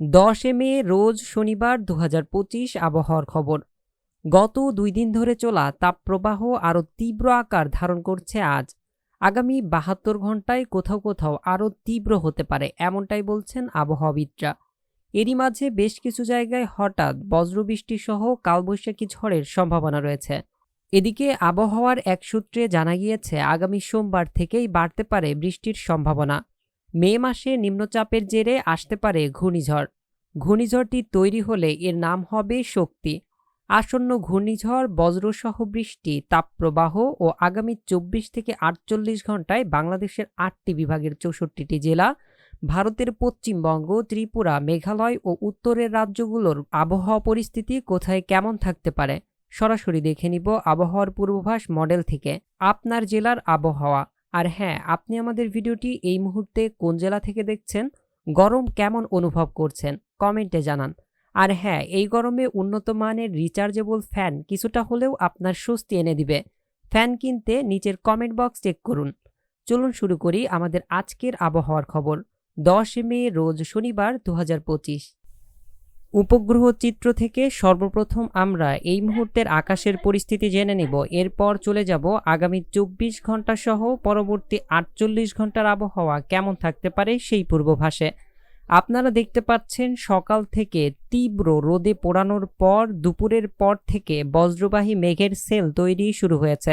দশে মে রোজ শনিবার দু হাজার পঁচিশ আবহাওয়ার খবর। গত দুই দিন ধরে চলা তাপপ্রবাহ আরও তীব্র আকার ধারণ করছে আজ। আগামী বাহাত্তর ঘন্টায় কোথাও কোথাও আরও তীব্র হতে পারে, এমনটাই বলছেন আবহাওয়াবিদরা। এরই মাঝে বেশ কিছু জায়গায় হঠাৎ বজ্রবৃষ্টি সহ কালবৈশাখী ঝড়ের সম্ভাবনা রয়েছে। এদিকে আবহাওয়ার এক সূত্রে জানা গিয়েছে, আগামী সোমবার থেকেই বাড়তে পারে বৃষ্টির সম্ভাবনা। মে মাসে নিম্নচাপের জেরে আসতে পারে ঘূর্ণিঝড়। ঘূর্ণিঝড়টি তৈরি হলে এর নাম হবে শক্তি। আসন্ন ঘূর্ণিঝড়, বজ্রসহ বৃষ্টি, তাপপ্রবাহ ও আগামী চব্বিশ থেকে আটচল্লিশ ঘন্টায় বাংলাদেশের আটটি বিভাগের চৌষট্টিটি জেলা, ভারতের পশ্চিমবঙ্গ, ত্রিপুরা, মেঘালয় ও উত্তরের রাজ্যগুলোর আবহাওয়া পরিস্থিতি কোথায় কেমন থাকতে পারে? সরাসরি দেখে নিব আবহাওয়ার পূর্বাভাস মডেল থেকে। আপনার জেলার আবহাওয়া। আর হ্যাঁ আপনি আমাদের ভিডিওটি এই মুহূর্তে কোন জেলা থেকে দেখছেন, গরম কেমন অনুভব করছেন, কমেন্টে জানান। আর হ্যাঁ এই গরমে উন্নত মানের রিচার্জেবল ফ্যান কিছুটা হলেও আপনার স্বস্তি এনে দিবে। ফ্যান কিনতে নিচের কমেন্ট বক্স চেক করুন। চলুন শুরু করি আমাদের আজকের আবহাওয়ার খবর। দশ মে রোজ শনিবার দু হাজার পঁচিশ। উপগ্রহ চিত্র থেকে সর্বপ্রথম আমরা এই মুহূর্তের আকাশের পরিস্থিতি জেনে নিব। এরপর চলে যাব আগামী চব্বিশ ঘণ্টা সহ পরবর্তী আটচল্লিশ ঘণ্টার আবহাওয়া কেমন থাকতে পারে সেই পূর্বভাসে। আপনারা দেখতে পাচ্ছেন সকাল থেকে তীব্র রোদে পোড়ানোর পর, দুপুরের পর থেকে বজ্রবাহী মেঘের সেল তৈরি শুরু হয়েছে।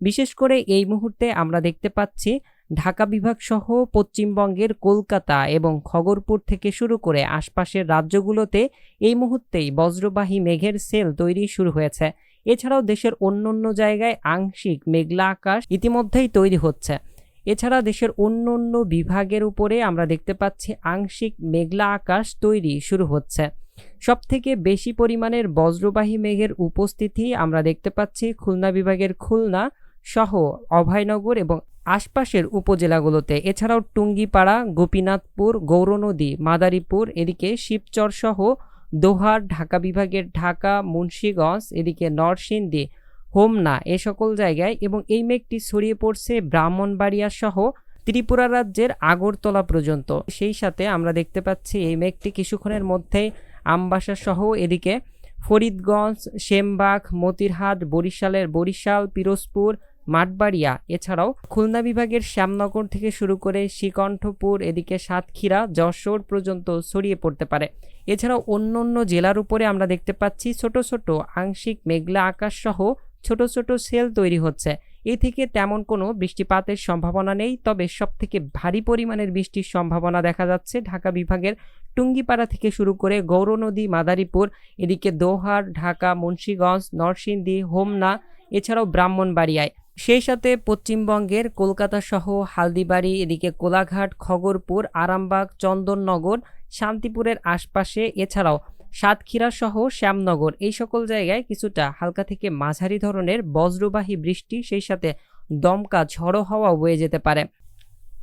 বিশেষ করে এই মুহূর্তে আমরা দেখতে পাচ্ছি ঢাকা বিভাগ সহ পশ্চিমবঙ্গের কলকাতা এবং খগরপুর থেকে শুরু করে আশপাশের রাজ্যগুলোতে এই মুহূর্তেই বজ্রবাহী মেঘের সেল তৈরি শুরু হয়েছে। এছাড়াও দেশের অন্য অন্য জায়গায় আংশিক মেঘলা আকাশ ইতিমধ্যেই তৈরি হচ্ছে। এছাড়া দেশের অন্য অন্য বিভাগের উপরে আমরা দেখতে পাচ্ছি আংশিক মেঘলা আকাশ তৈরি শুরু হচ্ছে। সবথেকে বেশি পরিমাণের বজ্রবাহী মেঘের উপস্থিতি আমরা দেখতে পাচ্ছি খুলনা বিভাগের খুলনা সহ অভয়নগর এবং আশপাশের উপজেলাগুলোতে। এছাড়াও টুঙ্গিপাড়া, গোপীনাথপুর, গৌরনদী, মাদারীপুর, এদিকে শিবচর সহ দোহার, ঢাকা বিভাগের ঢাকা, মুন্সীগঞ্জ, এদিকে নরসিংদী, হোমনা এ সকল জায়গায় এবং এই মেঘটি ছড়িয়ে পড়ছে ব্রাহ্মণবাড়িয়া সহ ত্রিপুরা রাজ্যের আগরতলা পর্যন্ত। সেই সাথে আমরা দেখতে পাচ্ছি এই মেঘটি কিছুক্ষণের মধ্যেই আমবাসা সহ এদিকে ফরিদগঞ্জ, সেমবাগ, মতিরহাট, বরিশালের বরিশাল, পিরোজপুর মাঠবাড়িয়া। এছাড়াও খুলনা বিভাগের শ্যামনগর থেকে শুরু করে শ্রীকণ্ঠপুর, এদিকে সাতক্ষীরা, যশোর পর্যন্ত ছড়িয়ে পড়তে পারে। এছাড়াও অন্য অন্য জেলার উপরে আমরা দেখতে পাচ্ছি ছোট ছোট আংশিক মেঘলা আকাশ সহ ছোট ছোট সেল তৈরি হচ্ছে। এ থেকে তেমন কোনো বৃষ্টিপাতের সম্ভাবনা নেই, তবে সব থেকে ভারী পরিমাণের বৃষ্টির সম্ভাবনা দেখা যাচ্ছে ঢাকা বিভাগের টুঙ্গিপাড়া থেকে শুরু করে গৌরনদী মাদারীপুর, এদিকে দোহার, ঢাকা, মুন্সীগঞ্জ, নরসিংদী, হোমনা, এছাড়াও ব্রাহ্মণবাড়িয়ায়। সেই সাথে পশ্চিমবঙ্গের কলকাতা সহ হালদিবাড়ি, এদিকে কোলাঘাট, খগরপুর, আরামবাগ, চন্দননগর, শান্তিপুরের আশপাশে, এছাড়াও সাতক্ষীরা সহ শ্যামনগর। এই সকল জায়গায় কিছুটা হালকা থেকে মাঝারি ধরনের বজ্রবাহী বৃষ্টি, সেই সাথে দমকা ঝড়ো হাওয়া বয়ে যেতে পারে।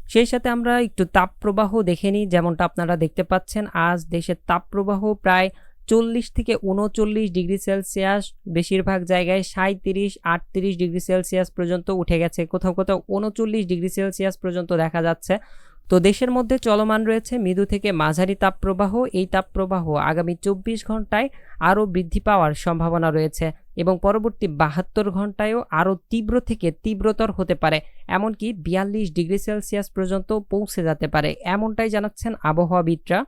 সেই সাথে আমরা একটু তাপপ্রবাহ দেখে নিই, যেমনটা আপনারা দেখতে পাচ্ছেন। আজ দেশের তাপপ্রবাহ প্রায় চল্লিশ থেকে উনচল্লিশ ডিগ্রি সেলসিয়াস, বেশিরভাগ জায়গায় সাঁত্রিশ আটত্রিশ ডিগ্রি সেলসিয়াস পর্যন্ত উঠে গেছে। কোথাও কোথাও উনচল্লিশ ডিগ্রি সেলসিয়াস পর্যন্ত দেখা যাচ্ছে। তো দেশের মধ্যে চলমান রয়েছে মৃদু থেকে মাঝারি তাপপ্রবাহ। এই তাপপ্রবাহ আগামী চব্বিশ ঘন্টায় আরও বৃদ্ধি পাওয়ার সম্ভাবনা রয়েছে এবং পরবর্তী বাহাত্তর ঘন্টায়ও আরও তীব্র থেকে তীব্রতর হতে পারে। এমনকি বিয়াল্লিশ ডিগ্রি সেলসিয়াস পর্যন্ত পৌঁছে যেতে পারে। এমনটাই জানাচ্ছেন আবহাওয়াবিদরা।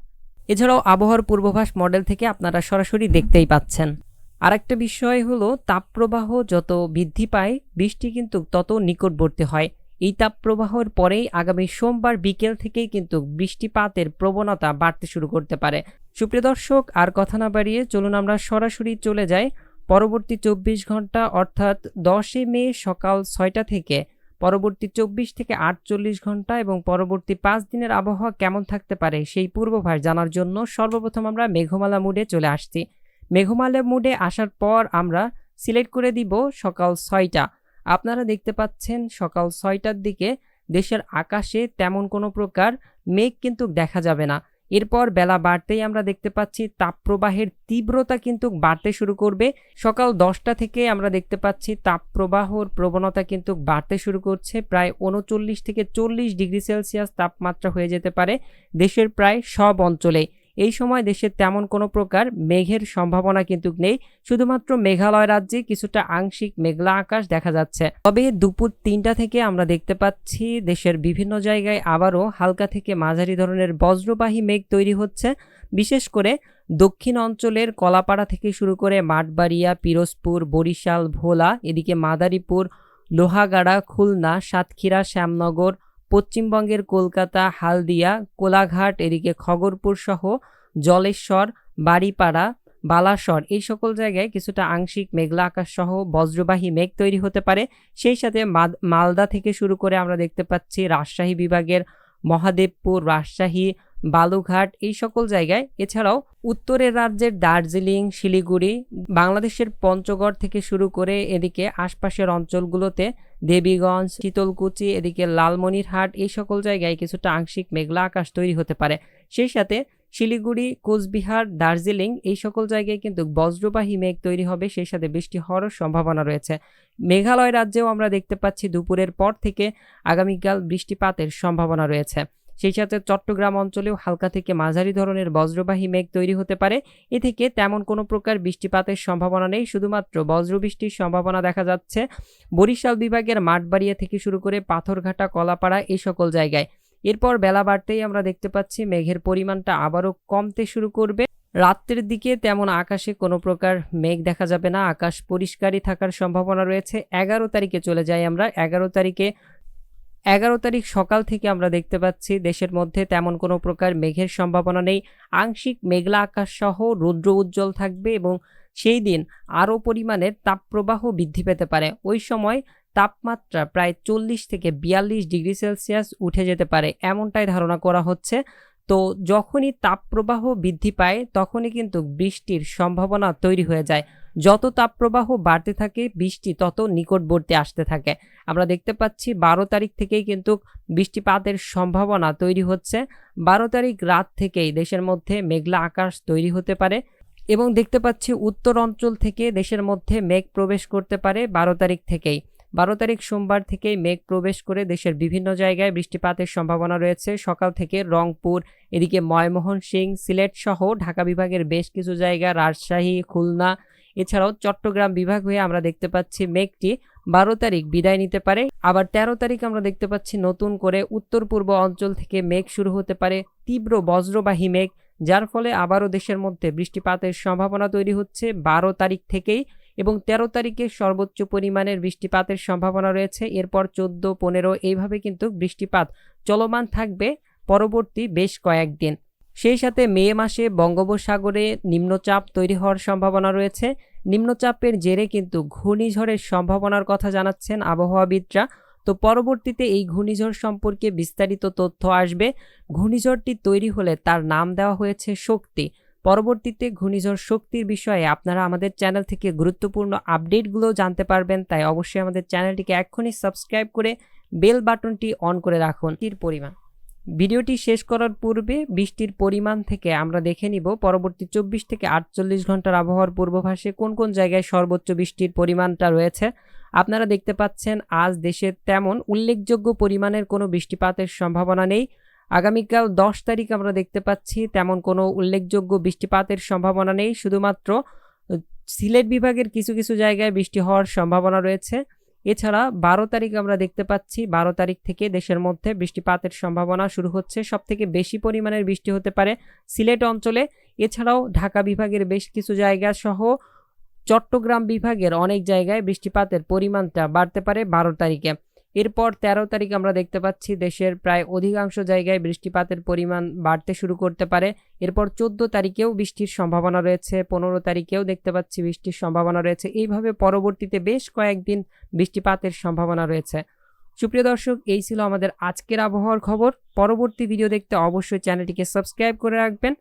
এছাড়াও আবহাওয়ার পূর্বাভাস মডেল থেকে আপনারা সরাসরি দেখতেই পাচ্ছেন। আরেকটা বিষয় হলো, তাপপ্রবাহ যত বৃদ্ধি পায়, বৃষ্টি কিন্তু তত নিকটবর্তী হয়। এই তাপপ্রবাহের পরেই আগামী সোমবার বিকেল থেকেই কিন্তু বৃষ্টিপাতের প্রবণতা বাড়তে শুরু করতে পারে। সুপ্রিয় দর্শক, আর কথা না বাড়িয়ে চলুন আমরা সরাসরি চলে যাই। পরবর্তী চব্বিশ ঘণ্টা, অর্থাৎ দশই মে সকাল ছয়টা থেকে পরবর্তী চব্বিশ থেকে আটচল্লিশ ঘণ্টা এবং পরবর্তী পাঁচ দিনের আবহাওয়া কেমন থাকতে পারে সেই পূর্বাভাস জানার জন্য সর্বপ্রথম আমরা মেঘমালা মুডে চলে আসছি। মেঘমালা মুডে আসার পর আমরা সিলেক্ট করে দিব সকাল ছয়টা। আপনারা দেখতে পাচ্ছেন সকাল ছয়টার দিকে দেশের আকাশে তেমন কোনো প্রকার মেঘ কিন্তু দেখা যাবে না। এরপর বেলা বাড়তেই আমরা দেখতে পাচ্ছি তাপপ্রবাহের তীব্রতা কিন্তু বাড়তে শুরু করবে। সকাল দশটা থেকে আমরা দেখতে পাচ্ছি তাপপ্রবাহর প্রবণতা কিন্তু বাড়তে শুরু করছে। প্রায় উনচল্লিশ থেকে চল্লিশ ডিগ্রি সেলসিয়াস তাপমাত্রা হয়ে যেতে পারে দেশের প্রায় সব অঞ্চলে এই সময় দেশের তেমন কোনো প্রকার মেঘের সম্ভাবনা কিন্তু নেই। শুধুমাত্র মেঘালয় রাজ্যে কিছুটা আংশিক মেঘলা আকাশ দেখা যাচ্ছে। তবে দুপুর তিনটা থেকে আমরা দেখতে পাচ্ছি দেশের বিভিন্ন জায়গায় আবারও হালকা থেকে মাঝারি ধরনের বজ্রবাহী মেঘ তৈরি হচ্ছে। বিশেষ করে দক্ষিণ অঞ্চলের কলাপাড়া থেকে শুরু করে মাঠবাড়িয়া, পিরোজপুর, বরিশাল, ভোলা, এদিকে মাদারীপুর, লোহাগাড়া, খুলনা, সাতক্ষীরা, শ্যামনগর পশ্চিমবঙ্গের কলকাতা, হালদিয়া, কোলাঘাট, এদিকে খগরপুর সহ জলেশ্বর, বাড়িপাড়া, বালাসর এই সকল জায়গায় কিছুটা আংশিক মেঘলা আকাশ সহ বজ্রবাহী মেঘ তৈরি হতে পারে। সেই সাথে মালদা থেকে শুরু করে আমরা দেখতে পাচ্ছি রাজশাহী বিভাগের মহাদেবপুর, রাজশাহী বালুঘাট এই সকল জায়গায়। এছাড়াও উত্তরের রাজ্যের দার্জিলিং, শিলিগুড়ি, বাংলাদেশের পঞ্চগড় থেকে শুরু করে এদিকে আশপাশের অঞ্চলগুলোতে দেবীগঞ্জ, শীতলকুচি, এদিকে লালমনিরহাট, এই সকল জায়গায় কিছুটা আংশিক মেঘলা আকাশ তৈরি হতে পারে। সেই সাথে শিলিগুড়ি, কোচবিহার, দার্জিলিং, এই সকল জায়গায় কিন্তু বজ্রবাহী মেঘ তৈরি হবে, সেই সাথে বৃষ্টি হওয়ারও সম্ভাবনা রয়েছে। মেঘালয় রাজ্যেও আমরা দেখতে পাচ্ছি দুপুরের পর থেকে আগামীকাল বৃষ্টিপাতের সম্ভাবনা রয়েছে। সেই সাথে চট্টগ্রাম অঞ্চলেও হালকা থেকে মাঝারি ধরনের বজ্রবাহী মেঘ তৈরি হতে পারে। এ থেকে তেমন কোনো প্রকার বৃষ্টিপাতের সম্ভাবনা নেই। শুধুমাত্র বজ্রবৃষ্টির সম্ভাবনা দেখা যাচ্ছে। বরিশাল বিভাগের মাঠবাড়িয়া থেকে শুরু করে পাথরঘাটা, কলাপাড়া এই সকল জায়গায়। এরপর বেলা বাড়তেই আমরা দেখতে পাচ্ছি মেঘের পরিমাণটা আবারও কমতে শুরু করবে। রাত্রের দিকে তেমন আকাশে কোনো প্রকার মেঘ দেখা যাবে না। আকাশ পরিষ্কারই থাকার সম্ভাবনা রয়েছে। এগারো তারিখে চলে যাই আমরা। এগারো তারিখে এগারো তারিখ সকাল থেকে আমরা দেখতে পাচ্ছি দেশের মধ্যে তেমন কোনো প্রকার মেঘের সম্ভাবনা নেই। আংশিক মেঘলা আকাশ সহ রৌদ্র উজ্জ্বল থাকবে এবং সেই দিন আরও পরিমাণে তাপপ্রবাহ বৃদ্ধি পেতে পারে। ওই সময় তাপমাত্রা প্রায় চল্লিশ থেকে বিয়াল্লিশ ডিগ্রি সেলসিয়াস উঠে যেতে পারে এমনটাই ধারণা করা হচ্ছে। তো যখনই তাপপ্রবাহ বৃদ্ধি পায় তখনই কিন্তু বৃষ্টির সম্ভাবনা তৈরি হয়ে যায়। যত তাপপ্রবাহ বাড়তে থাকে, বৃষ্টি তত নিকটবর্তী আসতে থাকে। আমরা দেখতে পাচ্ছি বারো তারিখ থেকেই কিন্তু বৃষ্টিপাতের সম্ভাবনা তৈরি হচ্ছে। বারো তারিখ রাত থেকেই দেশের মধ্যে মেঘলা আকাশ তৈরি হতে পারে এবং দেখতে পাচ্ছি উত্তর অঞ্চল থেকে দেশের মধ্যে মেঘ প্রবেশ করতে পারে বারো তারিখ থেকেই। বারো তারিখ সোমবার থেকেই মেঘ প্রবেশ করে দেশের বিভিন্ন জায়গায় বৃষ্টিপাতের সম্ভাবনা রয়েছে। সকাল থেকে রংপুর, এদিকে ময়মোহন সিং সিলেট সহ ঢাকা বিভাগের বেশ কিছু জায়গা, রাজশাহী, খুলনা এছাড়াও চট্টগ্রাম বিভাগ হয়ে আমরা দেখতে পাচ্ছি মেঘটি বারো তারিখ বিদায় নিতে পারে। আবার তেরো তারিখ আমরা দেখতে পাচ্ছি নতুন করে উত্তর পূর্ব অঞ্চল থেকে মেঘ শুরু হতে পারে, তীব্র বজ্রবাহী মেঘ, যার ফলে আবারও দেশের মধ্যে বৃষ্টিপাতের সম্ভাবনা তৈরি হচ্ছে বারো তারিখ থেকেই এবং তেরো তারিখে সর্বোচ্চ পরিমাণের বৃষ্টিপাতের সম্ভাবনা রয়েছে। এরপর চোদ্দ, পনেরো, এইভাবে কিন্তু বৃষ্টিপাত চলমান থাকবে পরবর্তী বেশ কয়েকদিন। সেই সাথে মে মাসে বঙ্গোপসাগরে নিম্নচাপ তৈরি হওয়ার সম্ভাবনা রয়েছে। নিম্নচাপের জেরে কিন্তু ঘূর্ণিঝড়ের সম্ভাবনার কথা জানাচ্ছেন আবহাওয়াবিদরা। তো পরবর্তীতে এই ঘূর্ণিঝড় সম্পর্কে বিস্তারিত তথ্য আসবে। ঘূর্ণিঝড়টি তৈরি হলে তার নাম দেওয়া হয়েছে শক্তি। পরবর্তীতে ঘূর্ণিঝড় শক্তির বিষয়ে আপনারা আমাদের চ্যানেল থেকে গুরুত্বপূর্ণ আপডেটগুলো জানতে পারবেন। তাই অবশ্যই আমাদের চ্যানেলটিকে এক্ষুনি সাবস্ক্রাইব করে বেল বাটনটি অন করে রাখুন। পরিমাণ। ভিডিওটি শেষ করার পূর্বে বৃষ্টির পরিমাণ থেকে আমরা দেখে নিব পরবর্তী চব্বিশ থেকে আটচল্লিশ ঘণ্টার আবহাওয়ার পূর্বাভাসে কোন কোন জায়গায় সর্বোচ্চ বৃষ্টির পরিমাণটা রয়েছে। আপনারা দেখতে পাচ্ছেন, আজ দেশে তেমন উল্লেখযোগ্য পরিমাণের কোনো বৃষ্টিপাতের সম্ভাবনা নেই। আগামীকাল দশ তারিখ আমরা দেখতে পাচ্ছি, তেমন কোনো উল্লেখযোগ্য বৃষ্টিপাতের সম্ভাবনা নেই। শুধুমাত্র সিলেট বিভাগের কিছু কিছু জায়গায় বৃষ্টি হওয়ার সম্ভাবনা রয়েছে। এছাড়া বারো তারিখ আমরা দেখতে পাচ্ছি, বারো তারিখ থেকে দেশের মধ্যে বৃষ্টিপাতের সম্ভাবনা শুরু হচ্ছে। সব থেকে বেশি পরিমাণের বৃষ্টি হতে পারে সিলেট অঞ্চলে। এছাড়াও ঢাকা বিভাগের বেশ কিছু জায়গা সহ চট্টগ্রাম বিভাগের অনেক জায়গায় বৃষ্টিপাতের পরিমাণটা বাড়তে পারে বারো তারিখে। এরপর তেরো তারিখ আমরা দেখতে পাচ্ছি দেশের প্রায় অধিকাংশ জায়গায় বৃষ্টিপাতের পরিমাণ বাড়তে শুরু করতে পারে। এরপর চোদ্দ তারিখেও বৃষ্টির সম্ভাবনা রয়েছে, পনেরো তারিখেও দেখতে পাচ্ছি বৃষ্টির সম্ভাবনা রয়েছে। এইভাবে পরবর্তীতে বেশ কয়েকদিন বৃষ্টিপাতের সম্ভাবনা রয়েছে। সুপ্রিয় দর্শক, এই ছিল আমাদের আজকের আবহাওয়ার খবর। পরবর্তী ভিডিও দেখতে অবশ্যই চ্যানেলটিকে সাবস্ক্রাইব করে রাখবেন।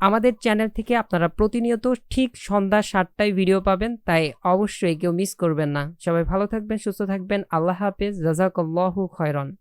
আমাদের চ্যানেল থেকে আপনারা প্রতিনিয়ত ঠিক সন্ধ্যা সাতটায় ভিডিও পাবেন, তাই অবশ্যই কেউ মিস করবেন না। সবাই ভালো থাকবেন, সুস্থ থাকবেন। আল্লাহ হাফেজ, জাজাকল্লাহু খয়রন।